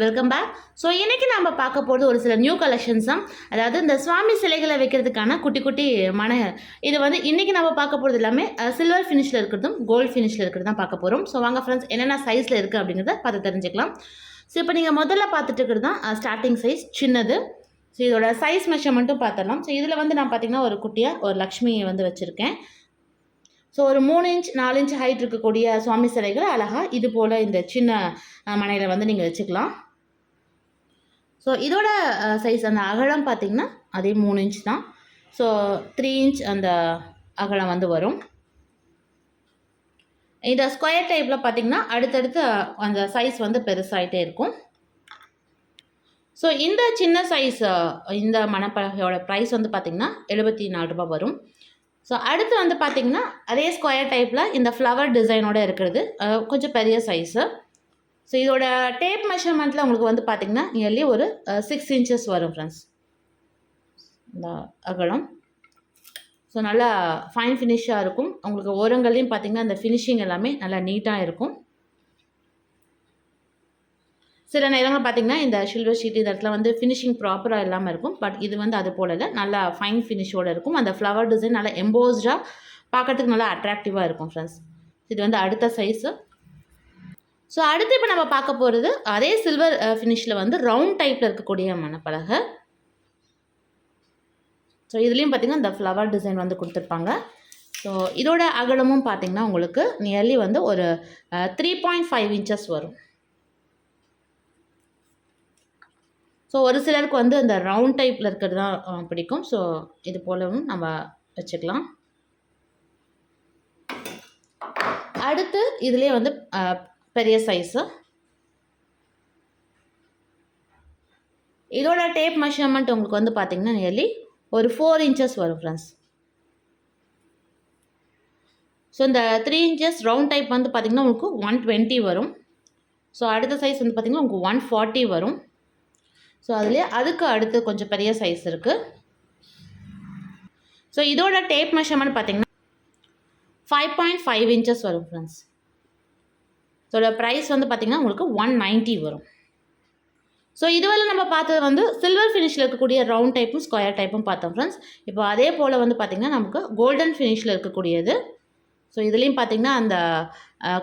Welcome back so இன்றைக்கி நம்ம பார்க்க போகிறது ஒரு சில நியூ கலெக்ஷன்ஸ் தான் அதாவது இந்த சுவாமி சிலைகளை வைக்கிறதுக்கான குட்டி குட்டி மன இது வந்து இன்றைக்கி நம்ம பார்க்க போகிறது எல்லாமே சில்வர் ஃபினிஷில் இருக்கிறதும் கோல்டு ஃபினிஷில் இருக்கிறது தான் பார்க்க போகிறோம் ஸோ வாங்க ஃப்ரெண்ட்ஸ் என்னென்ன சைஸில் இருக்குது அப்படிங்கிறத பார்த்து தெரிஞ்சுக்கலாம். ஸோ இப்போ நீங்கள் முதல்ல பார்த்துட்டு இருக்கிறது தான் ஸ்டார்டிங் சைஸ் சின்னது. ஸோ இதோட சைஸ் மெஷர்மெண்ட்டும் பார்த்துடலாம். ஸோ இதில் வந்து நான் பார்த்தீங்கன்னா ஒரு குட்டியாக ஒரு லக்ஷ்மியை வந்து வச்சுருக்கேன். ஸோ ஒரு மூணு இன்ச் நாலு இன்ச் ஹைட் இருக்கக்கூடிய சுவாமி சிலைகள் அழகாக இது போல் இந்த சின்ன மனையில் வந்து நீங்கள் வச்சுக்கலாம். ஸோ இதோட சைஸ் அந்த அகலம் பார்த்திங்கன்னா அதே மூணு இன்ச் தான். ஸோ த்ரீ இன்ச் அந்த அகலம் வந்து வரும். இந்த ஸ்கொயர் டைப்பில் பார்த்திங்கன்னா அடுத்தடுத்து அந்த சைஸ் வந்து பெருசாகிட்டே இருக்கும். ஸோ இந்த சின்ன சைஸ் இந்த மணப்பலகையோட ப்ரைஸ் வந்து பார்த்திங்கன்னா எழுபத்தி நாலு ரூபாய் வரும். ஸோ அடுத்து வந்து பார்த்திங்கன்னா அதே ஸ்கொயர் டைப்பில் இந்த ஃப்ளவர் டிசைனோட இருக்கிறது. கொஞ்சம் பெரிய சைஸு ஸோ இதோட டேப் மெஷர்மெண்ட்டில் உங்களுக்கு வந்து பார்த்திங்கன்னா நியர்லி ஒரு சிக்ஸ் இன்ச்சஸ் வரும் ஃப்ரெண்ட்ஸ் இந்த அகலம். ஸோ நல்லா ஃபைன் ஃபினிஷாக இருக்கும். உங்களுக்கு ஓரங்கள்லையும் பார்த்திங்கன்னா அந்த ஃபினிஷிங் எல்லாமே நல்லா நீட்டாக இருக்கும். சில நேரங்கள் பார்த்திங்கன்னா இந்த சில்வர் ஷீட் இந்த இடத்துல வந்து ஃபினிஷிங் ப்ராப்பராக இல்லாமல் இருக்கும். பட் இது வந்து அது போல இல்லை. நல்லா ஃபைன் ஃபினிஷோடு இருக்கும். அந்த ஃப்ளவர் டிசைன் நல்லா எம்போஸ்டாக பார்க்கறதுக்கு நல்லா அட்ராக்டிவாக இருக்கும் ஃப்ரெண்ட்ஸ் இது வந்து அடுத்த சைஸு ஸோ அடுத்து இப்போ நம்ம பார்க்க போகிறது அதே சில்வர் uh, ஃபினிஷில் வந்து ரவுண்ட் டைப்பில் இருக்கக்கூடிய மணப்பலகை. ஸோ இதுலேயும் பார்த்திங்கன்னா இந்த ஃப்ளவர் டிசைன் வந்து கொடுத்துருப்பாங்க. ஸோ இதோட அகலமும் பார்த்திங்கன்னா உங்களுக்கு நியர்லி வந்து ஒரு த்ரீ பாயிண்ட் ஃபைவ் இன்ச்சஸ் வரும். ஸோ ஒரு சிலருக்கு வந்து இந்த ரவுண்ட் டைப்பில் இருக்கிறது தான் uh, பிடிக்கும். ஸோ இது போலவும் நம்ம வச்சுக்கலாம். அடுத்து இதுலேயே வந்து uh, பெரிய சைஸு இதோட டேப் மெஷர்மெண்ட் உங்களுக்கு வந்து பார்த்தீங்கன்னா நியர்லி ஒரு ஃபோர் இன்ச்சஸ் வரும் ஃப்ரெண்ட்ஸ் ஸோ இந்த த்ரீ இன்ச்சஸ் ரவுண்ட் டைப் வந்து பார்த்திங்கன்னா உங்களுக்கு ஒன் டுவெண்ட்டி வரும். ஸோ அடுத்த சைஸ் வந்து பார்த்திங்கன்னா உங்களுக்கு ஒன் ஃபார்ட்டி வரும். ஸோ அதுலேயே அதுக்கு அடுத்து கொஞ்சம் பெரிய சைஸ் இருக்குது ஸோ இதோட டேப் மெஷர்மெண்ட் பார்த்திங்கன்னா ஃபைவ் பாயிண்ட் ஃபைவ் இன்ச்சஸ் வரும் ஃப்ரெண்ட்ஸ் இதோட ப்ரைஸ் வந்து பார்த்திங்கன்னா உங்களுக்கு ஒன் நைன்ட்டி வரும். ஸோ இதுவரை நம்ம பார்த்தது வந்து சில்வர் ஃபினிஷில் இருக்கக்கூடிய ரவுண்ட் டைப்பும் ஸ்கொயர் டைப்பும் பார்த்தோம் ஃப்ரெண்ட்ஸ் இப்போ அதே போல் வந்து பார்த்திங்கன்னா நமக்கு கோல்டன் ஃபினிஷில் இருக்கக்கூடியது. ஸோ இதுலேயும் பார்த்திங்கன்னா அந்த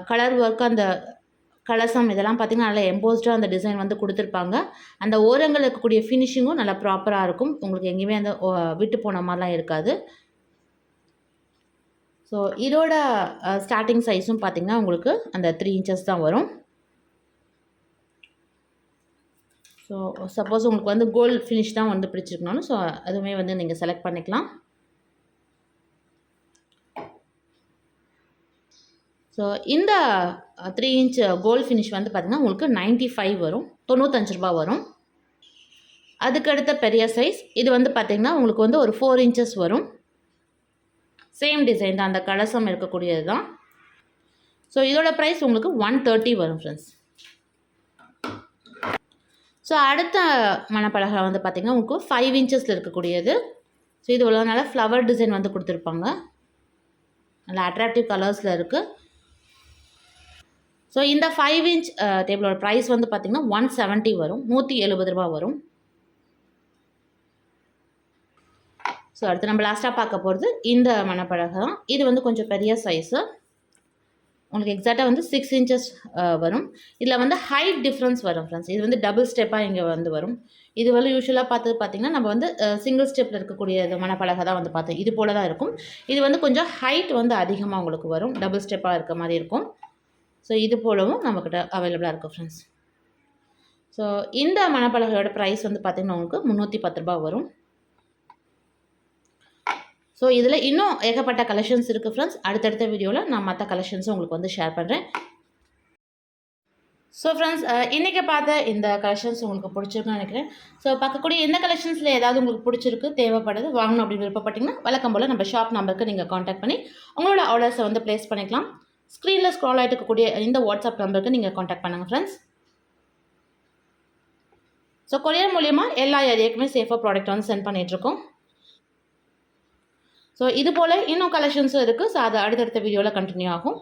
கலர் ஒர்க் அந்த கலசம் இதெல்லாம் பார்த்திங்கன்னா நல்லா எம்போஸ்டாக அந்த டிசைன் வந்து கொடுத்துருப்பாங்க. அந்த ஓரங்கள் இருக்கக்கூடிய ஃபினிஷிங்கும் நல்லா ப்ராப்பராக இருக்கும். உங்களுக்கு எங்கேயுமே அந்த விட்டு போன மாதிரிலாம் இருக்காது. ஸோ இதோட ஸ்டார்டிங் சைஸும் பார்த்திங்கன்னா உங்களுக்கு அந்த த்ரீ இன்ச்சஸ் தான் வரும். ஸோ சப்போஸ் உங்களுக்கு வந்து கோல்ட் ஃபினிஷ் தான் வந்து பிடிச்சிருக்கணும் ஸோ அதுவுமே வந்து நீங்கள் செலக்ட் பண்ணிக்கலாம். ஸோ இந்த த்ரீ இன்ச் கோல்ட் ஃபினிஷ் வந்து பார்த்திங்கன்னா உங்களுக்கு 95 ஃபைவ் வரும். தொண்ணூத்தஞ்சு ரூபா வரும். அதுக்கு அடுத்த பெரிய சைஸ் இது வந்து பார்த்திங்கன்னா உங்களுக்கு வந்து ஒரு ஃபோர் இன்ச்சஸ் வரும். சேம் டிசைன் தான் அந்த கலசம் இருக்கக்கூடியது தான் ஸோ இதோட ப்ரைஸ் உங்களுக்கு ஒன் தேர்ட்டி வரும் ஃப்ரெண்ட்ஸ் ஸோ அடுத்த மணப்பலகை வந்து பார்த்திங்கன்னா உங்களுக்கு ஃபைவ் இன்ச்சஸில் இருக்கக்கூடியது. ஸோ இது உள்ள ஃப்ளவர் டிசைன் வந்து கொடுத்துருப்பாங்க. நல்லா அட்ராக்டிவ் கலர்ஸில் இருக்குது ஸோ இந்த ஃபைவ் இன்ச் டேபிளோட ப்ரைஸ் வந்து பார்த்திங்கன்னா ஒன் செவன்ட்டி வரும். நூற்றி எழுபது ரூபா வரும். ஸோ அடுத்து நம்ம லாஸ்ட்டாக பார்க்க போகிறது இந்த மணப்பலகை தான் இது வந்து கொஞ்சம் பெரிய சைஸு உங்களுக்கு எக்ஸாக்டாக வந்து சிக்ஸ் இன்ச்சஸ் வரும். இதில் வந்து ஹைட் டிஃப்ரென்ஸ் வரும் ஃப்ரெண்ட்ஸ் இது வந்து டபுள் ஸ்டெப்பாக இங்கே வந்து வரும். இது வந்து யூஸ்வலாக பார்த்து பார்த்திங்கன்னா நம்ம வந்து சிங்கிள் ஸ்டெப்பில் இருக்கக்கூடிய இது மணப்பலகை தான் வந்து பார்த்தோம். இது போல தான் இருக்கும். இது வந்து கொஞ்சம் ஹைட் வந்து அதிகமாக உங்களுக்கு வரும். டபுள் ஸ்டெப்பாக இருக்க மாதிரி இருக்கும். ஸோ இது போலவும் நம்மக்கிட்ட அவைலபிளாக இருக்கும் ஃப்ரெண்ட்ஸ் ஸோ இந்த மணப்பலகையோட ப்ரைஸ் வந்து பார்த்திங்கன்னா உங்களுக்கு முந்நூற்றி பத்து ரூபா வரும். ஸோ இதில் இன்னும் ஏகப்பட்ட கலெக்ஷன்ஸ் இருக்குது ஃப்ரெண்ட்ஸ் அடுத்தடுத்த வீடியோவில் நான் மற்ற கலெக்ஷன்ஸும் உங்களுக்கு வந்து ஷேர் பண்ணுறேன் ஸோ ஃப்ரெண்ட்ஸ் இன்றைக்கி பார்த்த இந்த கலெக்ஷன்ஸ் உங்களுக்கு பிடிச்சிருக்குன்னு நினைக்கிறேன். ஸோ பார்க்கக்கூடிய எந்த கலெக்ஷன்ஸில் ஏதாவது உங்களுக்கு பிடிச்சிருக்கு தேவைப்படுது வாங்கணும் அப்படின்னு விருப்பப்பட்டிங்கன்னா வழக்கம் போல் நம்ம ஷாப் நம்பருக்கு நீங்கள் காண்டாக்ட் பண்ணி உங்களோட ஆர்டர்ஸை வந்து ப்ளேஸ் பண்ணிக்கலாம். ஸ்க்ரீனில் ஸ்க்ரால் ஆகிட்டு இருக்கக்கூடிய இந்த வாட்ஸ்அப் நம்பருக்கு நீங்கள் காண்டாக்ட் பண்ணுங்கள் ஃப்ரெண்ட்ஸ் ஸோ கொரியர் மூலியமாக எல்லா ஏரியாவுக்குமே சேஃபாக ப்ராடக்ட் வந்து சென்ட் பண்ணிகிட்ருக்கோம் ஸோ இது போல் இன்னும் கலெக்ஷன்ஸும் இருக்குது ஸோ அது அடுத்தடுத்த வீடியோவில் கண்டினியூ ஆகும்.